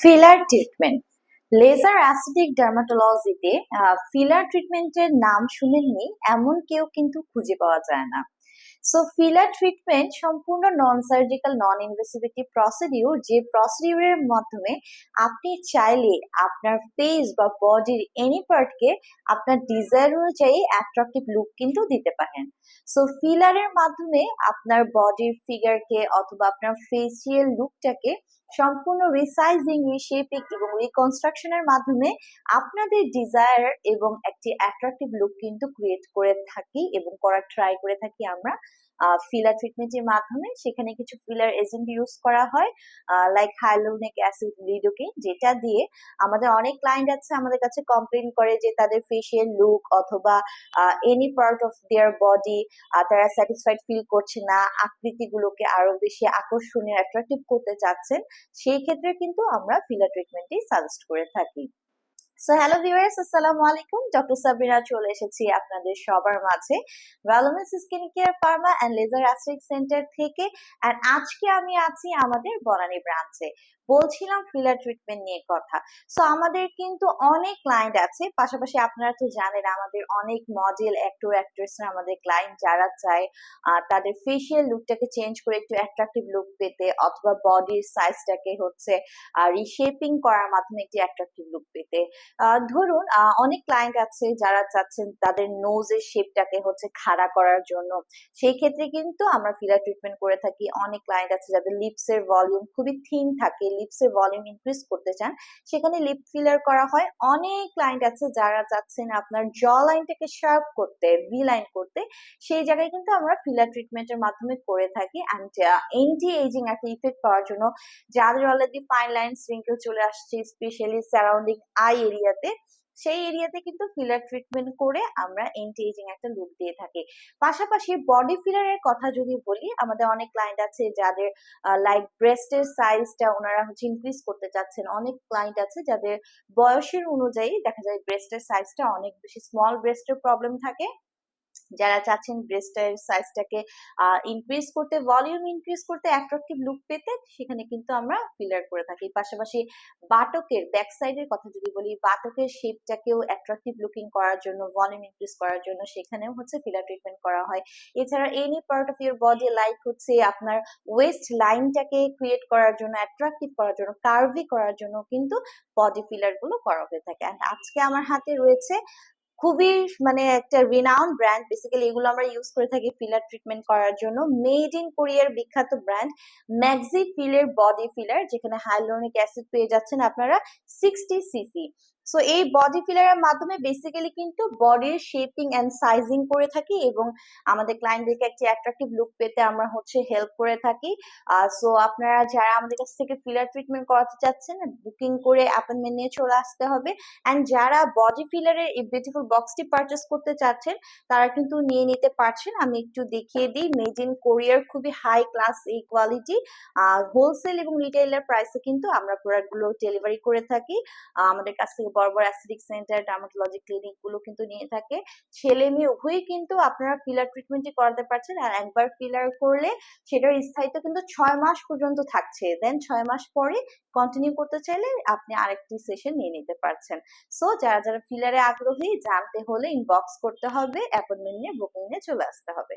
Filler treatment laser acidic ডার্মাটোলজিতে filler ট্রিটমেন্টের নাম শুনেননি, এমন কেউ কিন্তু খুঁজে পাওয়া যায় না। সো ফিলার ট্রিটমেন্ট সম্পূর্ণ নন সার্জিক্যাল নন ইনভেসিভিটি প্রসিডিউর যে প্রসিডিউরের মাধ্যমে আপনি চাইলে আপনার ফেস বা বডির এনি পার্টকে আপনার ডিজায়ার অনুযায়ী অ্যাট্রাকটিভ লুক কিন্তু দিতে পারেন। সো ফিলারের মাধ্যমে আপনার বডির ফিগারকে অথবা আপনার ফেসিয়াল লুকটাকে সম্পূর্ণ রিসাইজিং রিশেপিং এবং রিকনস্ট্রাকশনের মাধ্যমে আপনাদের ডিজায়ার এবং একটি অ্যাট্রাকটিভ লুক কিন্তু ক্রিয়েট করে থাকি এবং করার ট্রাই করে থাকি আমরা। ফিলার ট্রিটমেন্টের মাধ্যমে সেখানে কিছু ফিলার এজেন্ট ইউজ করা হয় লাইক হাইলোনিক অ্যাসিড লিডোকে যেটা দিয়ে আমাদের অনেক ক্লায়েন্ট আছে আমাদের কাছে কমপ্লেন করে যে তাদের ফেসিয়াল লুক অথবা any part of their body তারা স্যাটিসফাইড ফিল করছে না, আকৃতিগুলোকে আরও বেশি আকর্ষণীয় অ্যাট্রাকটিভ করতে চাচ্ছেন। সেই ক্ষেত্রে কিন্তু আমরা ফিলার ট্রিটমেন্টই সাজেস্ট করে থাকি। সো হ্যালো ভিউয়ার্স আসসালামু আলাইকুম ডক্টর সাবিনা চলে এসেছি আপনাদের সবার মাঝে। Wellness skin care pharma and laser aesthetic centre থেকে। আর আজকে আমি আছি আমাদের বনানী ব্রাঞ্চে। বলছিলাম ফিলার ট্রিটমেন্ট নিয়ে কথা। সো আমাদের কিন্তু অনেক ক্লায়েন্ট আছে। পাশাপাশি আপনারা তো জানেন, আমাদের অনেক মডেল অ্যাক্টর অ্যাক্ট্রেসরা আমাদের ক্লায়েন্ট যারা চায় তাদের ফেসিয়াল লুকটাকে চেঞ্জ করে একটু অ্যাট্রাকটিভ লুক পেতে, অথবা বডির সাইজটাকে হচ্ছে রিশেপিং করার মাধ্যমে একটি অ্যাট্রাকটিভ লুক পেতে। ধরুন অনেক ক্লায়েন্ট আছে যারা চাচ্ছেন তাদের নোজের শেপটাকে হচ্ছে খাড়া করার জন্য। সেই ক্ষেত্রে কিন্তু আমরা ফিলার ট্রিটমেন্ট করে থাকি। অনেক ক্লায়েন্ট আছে যাদের লিপসের ভলিউম খুবই থিন থাকে লিপসের ভলিউম ইনক্রিজ করতে চান, সেখানে লিপ ফিলার করা হয়। অনেক ক্লায়েন্ট আছে যারা চাচ্ছেন আপনার জ লাইনটাকে শার্প করতে ভি লাইন করতে। সেই জায়গায় কিন্তু আমরা ফিলার ট্রিটমেন্টের মাধ্যমে করে থাকি অ্যান্ড এন্টি এজিং একটা ইফেক্ট পাওয়ার জন্য। যাদের অলরেডি ফাইন লাইন স্প্রিঙ্কেল চলে আসছে স্পেশালি সারাউন্ডিং আই এরিয়াতে সেই এরিয়াতে কিন্তু ফিলার ট্রিটমেন্ট করে আমরা এন্টি এজিং একটা লুক দিয়ে থাকি। পাশাপাশি বডি ফিলারের কথা যদি বলি, আমাদের অনেক ক্লায়েন্ট আছে যাদের লাইক ব্রেস্টের সাইজটা ওনারা হচ্ছে ইনক্রিজ করতে চাচ্ছেন। অনেক ক্লায়েন্ট আছে যাদের বয়সের অনুযায়ী দেখা যায় ব্রেস্টের সাইজটা অনেক বেশি। স্মল ব্রেস্টের প্রবলেম থাকে। যারা চাচ্ছেন ব্রেস্টের সাইজটাকে ইনক্রিজ করতে ভলিউম ইনক্রিজ করতে অ্যাট্রাকটিভ লুক পেতে, সেখানে কিন্তু আমরা ফিলার করে থাকি। পাশাপাশি বাটকের ব্যাক সাইডের কথা যদি বলি, বাটকের শেপটাকেও অ্যাট্রাকটিভ লুকিং করার জন্য ভলিউম ইনক্রিজ করার জন্য সেখানেও হচ্ছে ফিলার ট্রিটমেন্ট করা হয়। এছাড়া any part of your body like হচ্ছে আপনার ওয়েস্ট লাইনটাকে ক্রিয়েট করার জন্য অ্যাট্রাকটিভ করার জন্য কার্ভি করার জন্য কিন্তু বডি ফিলারগুলো করা হয়ে থাকে। আজকে আমার হাতে রয়েছে খুবই মানে একটা রিনাউন্ড ব্র্যান্ড বেসিক্যালি এগুলো আমরা ইউজ করে থাকি ফিলার ট্রিটমেন্ট করার জন্য। মেড ইন কোরিয়ার বিখ্যাত ব্র্যান্ড ম্যাক্সি ফিলের বডি ফিলার যেখানে হাইলোনিক অ্যাসিড পেয়ে যাচ্ছেন আপনারা সিক্সটি সিসি সো এই বডি ফিলারের মাধ্যমে বেসিক্যালি কিন্তু বডির শেপিং অ্যান্ড সাইজিং করে থাকি এবং আমাদের ক্লায়েন্টদেরকে একটি অ্যাট্রাকটিভ লুক পেতে আমরা হচ্ছে হেল্প করে থাকি। সো আপনারা যারা আমাদের কাছ থেকে ফিলার ট্রিটমেন্ট করাতে চাচ্ছেন বুকিং করে অ্যাপয়েন্টমেন্ট নিয়ে চলে আসতে হবে। অ্যান্ড যারা বডি ফিলারের এই বিউটিফুল বক্সটি পারচেস করতে চাচ্ছেন, তারা কিন্তু নিয়ে নিতে পারছেন। আমি একটু দেখিয়ে দিই মেড ইন কোরিয়ার খুবই হাই ক্লাস এই কোয়ালিটি হোলসেল এবং রিটেইলার প্রাইসে কিন্তু আমরা প্রোডাক্টগুলো ডেলিভারি করে থাকি। আমাদের কাছ থেকে বড় অ্যাসিডিক সেন্টার ডার্মাটোলজি ক্লিনিকগুলো কিন্তু নিয়ে থাকে। ছেলে মেয়ে উভয়ই কিন্তু আপনারা ফিলার ট্রিটমেন্টই করাতে পারছেন আর একবার ফিলার করলে সেটার স্থায়িত্ব কিন্তু ছয় মাস পর্যন্ত থাকছে। দেন ছয় মাস পরে কন্টিনিউ করতে চাইলে আপনি আরেকটি সেশন নিয়ে নিতে পারছেন। সো যারা যারা ফিলারে আগ্রহী, জানতে হলে ইনবক্স করতে হবে অ্যাপয়েন্টমেন্ট নিয়ে বুকিং নিয়ে চলে আসতে হবে।